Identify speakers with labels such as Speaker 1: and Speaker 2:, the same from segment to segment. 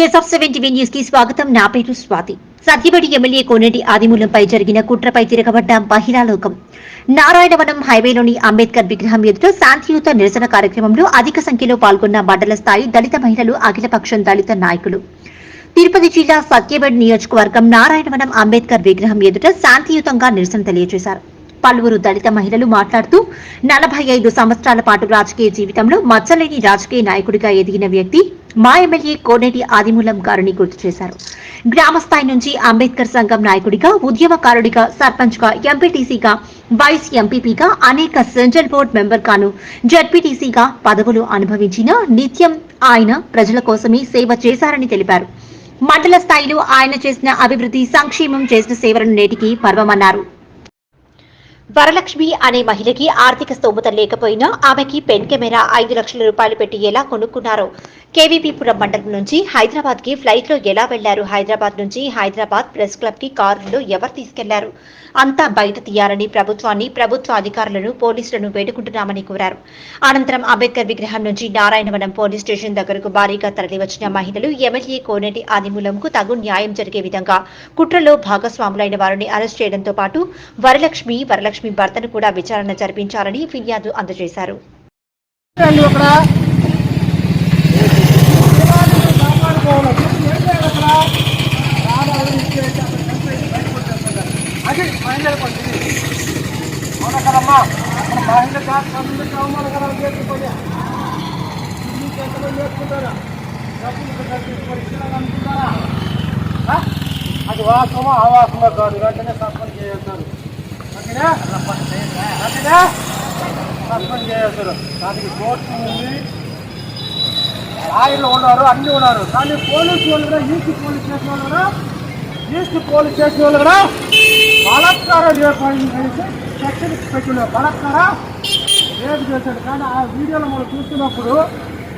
Speaker 1: S seven TV న్యూస్కి స్వాగతం. నా పేరు స్వాతి. సత్యపడి ఎమ్మెల్యే కోనేటి ఆదిమూలంపై జరిగిన కుట్రపై తిరగబడ్డ మహిళాలోకం. నారాయణవనం హైవేలోని అంబేద్కర్ విగ్రహం ఎదుట శాంతియుత నిరసన కార్యక్రమంలో అధిక సంఖ్యలో పాల్గొన్న మండల స్థాయి దళిత మహిళలు అఖిలపక్షం దళిత నాయకులు. తిరుపతి జిల్లా సత్యవేడ్ నియోజకవర్గం నారాయణవనం అంబేద్కర్ విగ్రహం ఎదుట శాంతియుతంగా నిరసన తెలియజేశారు. పలువురు దళిత మహిళలు మాట్లాడుతూ నలభై ఐదు సంవత్సరాల పాటు రాజకీయ జీవితంలో మచ్చలేని రాజకీయ నాయకుడిగా ఎదిగిన వ్యక్తి మా ఎమ్మెల్యే కోనేటి ఆదిమూలం గారిని గుర్తు చేశారు. గ్రామ స్థాయి నుంచి అంబేద్కర్ సంఘం నాయకుడిగా ఉద్యమకారుడిగా సర్పంచ్గా ఎంపీటీసీగా వైస్ ఎంపీపీగా అనేక సెంట్రల్ బోర్డ్ మెంబర్ గాను జడ్పీటీసీగా పదవులు అనుభవించిన నిత్యం ఆయన ప్రజల కోసమే సేవ చేశారని తెలిపారు. మండల స్థాయిలో ఆయన చేసిన అభివృద్ధి సంక్షేమం చేసిన సేవలను నేటికి పర్వమన్నారు. వరలక్ష్మి అనే మహిళకి ఆర్థిక స్తోమత లేకపోయినా ఆమెకి పెన్ కెమెరా ఐదు లక్షల రూపాయలు పెట్టి ఎలా కొనుక్కున్నారు కేవీపీపురం మండలం నుంచి హైదరాబాద్కి ఫ్లైట్లో ఎలా వెళ్ళారు? హైదరాబాద్ నుంచి హైదరాబాద్ ప్రెస్ క్లబ్కి కారులో ఎవరు తీసుకెళ్ళారు? అంతా బయట తీయాలని ప్రభుత్వాన్ని ప్రభుత్వ అధికారులను పోలీసులను వేడుకుంటున్నామని కోరారు. అనంతరం అంబేద్కర్ విగ్రహం నుంచి నారాయణవనం పోలీస్ స్టేషన్ దగ్గరకు భారీగా తరలివచ్చిన మహిళలు ఎమ్మెల్యే కోనేటి ఆదిమూలంకు తగు న్యాయం జరిగే విధంగా కుట్రలో భాగస్వాములైన వారిని అరెస్ట్ చేయడంతో పాటు వరలక్ష్మి వరలక్ష్మి భర్తను కూడా విచారణ జరిపించాలని ఫిర్యాదు అందజేశారు.
Speaker 2: అది అక్కడ మహిళ కాదు. వెంటనే చేస్తారు ఓకేనా ఓకేనా సస్పెండ్ చేస్తారు దానికి కోర్టు ఉంది. లాయర్లు ఉన్నారు అన్ని ఉన్నారు. కానీ పోలీసు వాళ్ళు కూడా ఈస్ట్ పోలీస్ స్టేషన్ వాళ్ళు కూడా ఈస్ట్ పోలీస్ స్టేషన్ వాళ్ళు కూడా బలాత్కారం చేసి సెక్షన్ పెట్టిన బలత్కార? రేపు చేశాడు కానీ ఆ వీడియోలో మనం చూస్తున్నప్పుడు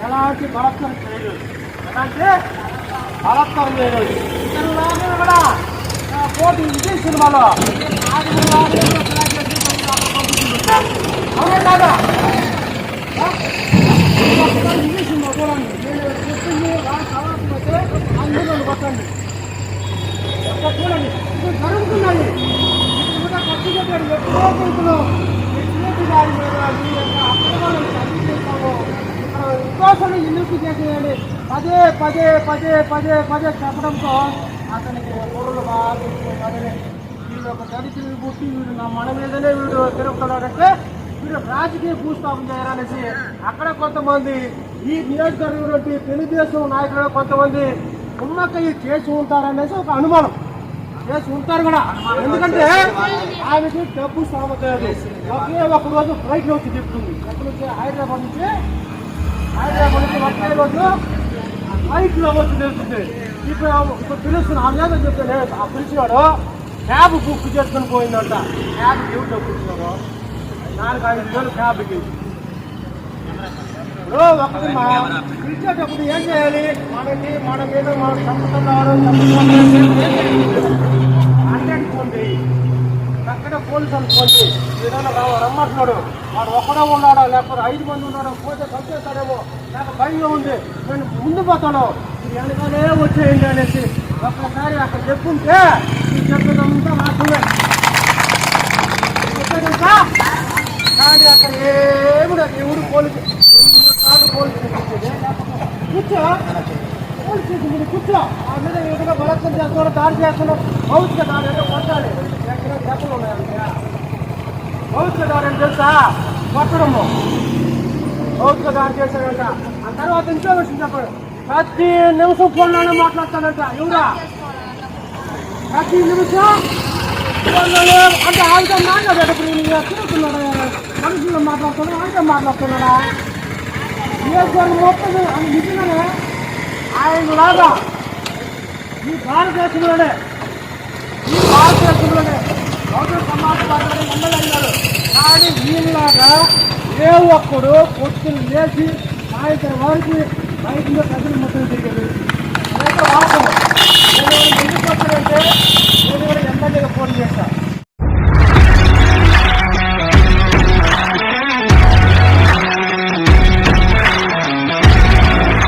Speaker 2: ఎలాంటి బలత్కారం చేయలేదు. ఎలాంటి బలత్కారం చేయలేదు. ఇతను కూడా కోటి పోటీ ఇది సినిమాలో అవునా కాదా ఆ? చూడండి నేను చెప్పింది కొట్టండి చూడండి ఇది జరుగుతున్నది కూడా ఖర్చు చెప్పాడు ఎప్పుడో కొడుకులు ఎటువంటి దాని మీద మీ యొక్క అక్రమాలను చదివిస్తాము ఇక్కడ పదే పదే పదే పదే పదే చెప్పడంతో అతనికి పొరలు బాగా వీడు ఒక దళితుడిని పుట్టి వీడు నా మన మీదనే వీడు తిరుగుతున్నాడంటే వీడు రాజకీయ భూస్థాపన చేయాలనేసి అక్కడ కొంతమంది ఈ నియోజకవర్గం నుండి తెలుగుదేశం నాయకులు కొంతమంది కుమ్మక్కయ్య చేసి ఉంటారనేసి ఒక అనుమానం. చేసి ఉంటారు కూడా. ఎందుకంటే ఆమెకి డబ్బు సామర్థ్యాలు ఒకే ఒక రోజు ఫ్లైట్లో వచ్చి చెప్తుంది ఎక్కడి నుంచి హైదరాబాద్ నుంచి హైదరాబాద్ నుంచి ఒకే రోజు ఫ్లైట్లో వచ్చి తెలుస్తుంది ఇప్పుడు ఆమె- ఇప్పుడు పిలుస్తున్నా ఆమె ఏదో చెప్తే ఆ పిలిచినాడు క్యాబ్ బుక్ చేసుకుని పోయిందంట. క్యాబ్ ఎవరు డబ్బు ఇచ్చినాడు నాలుగు ఐదు వేలు క్యాబ్కి ఇప్పుడు ఒకటి మా పిలిచేటప్పుడు ఏం చేయాలి? మనకి మన మీద మన చంపుతున్నారు హండ్రెడ్ ఫోన్ అక్కడ పోలీసు అనుకోండి ఏదైనా రమ్మంటున్నాడు. వాడు ఒక్కడే ఉన్నాడా? లేకపోతే ఐదు మంది ఉన్నాడో? పోతే చంపేస్తాడేమో లేక భయంగా ఉంది. నేను ముందు పోతాను. వెనకాలే వచ్చేయండి అనేసి ఒక్కసారి అక్కడ చెప్పుంటే ఈ చెప్పినంతా మాత్రమే. కానీ అక్కడ ఏమి లేదు ఎవరు పోలీసు సార్లు పోలీసు కూర్చో. పోలీసు స్టేషన్ కూర్చో. ఆ మీద ఏదైనా బలత్వం చేస్తున్నారు దాడి చేస్తున్నారు. భౌతిక దాడి అంటే కొట్టాలి. ఎక్కడ దెబ్బలు ఉన్నాయంటే. భౌతిక దాడి అని తెలుసా? కొట్టడము. భౌతిక దాడి చేశాడంట ఆ తర్వాత ఇంకో విషయం చెప్పాడు ప్రతి నిమిషం ఫోన్లోనే మాట్లాడతానంట ఎవరా ప్రతి నిమిషం ఫోన్లోనే అంటే ఆయనతో మాట్లాడేటప్పుడు నేను తిరుగుతున్నాడా మనుషులు మాట్లాడుతున్నాడు? ఆయనతో మాట్లాడుతున్నాడా? నియోజకవర్గం మొత్తం అని నిజంగానే ఆయన లాగా ఈ భారతదేశంలోనే ఈ భారతదేశంలోనే బహుజన సమాజ పార్టీ ఎమ్మెల్యే అయినాడు కానీ వీళ్ళలాగా ఏ ఒక్కడు పొద్దున్న లేచి సాయంత్రం వరకు బయట ప్రజలు మొత్తం తిరిగారు. అదైతే వాస్తవం నేను ఎందుకు వస్తానంటే